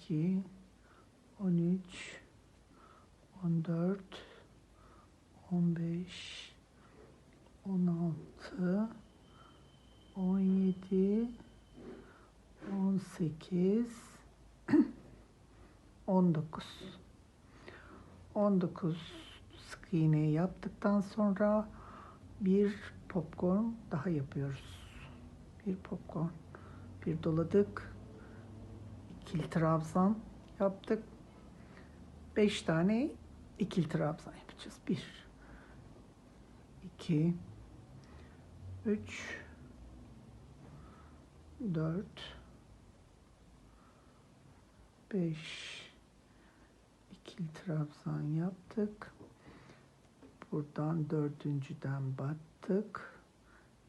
12, 13, 14, 15, 16, 17, 18, 19. 19 sık iğneyi yaptıktan sonra bir popcorn daha yapıyoruz. Bir popcorn. Bir doladık. İkili trabzan yaptık. 5 tane ikili trabzan yapacağız. 1 2 3 4 5 ikili trabzan yaptık. Buradan dördüncüden battık.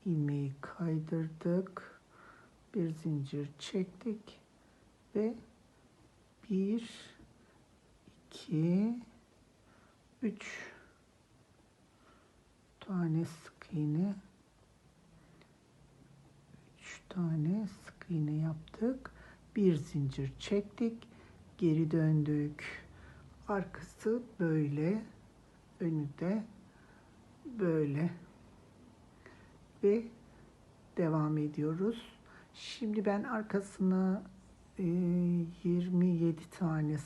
ilmeği kaydırdık. Bir zincir çektik ve bir, iki, üç tane sık iğne üç tane sık iğne yaptık. Bir zincir çektik. Geri döndük. Arkası böyle. Önü de böyle. Ve devam ediyoruz. Şimdi ben arkasına e, 27 tane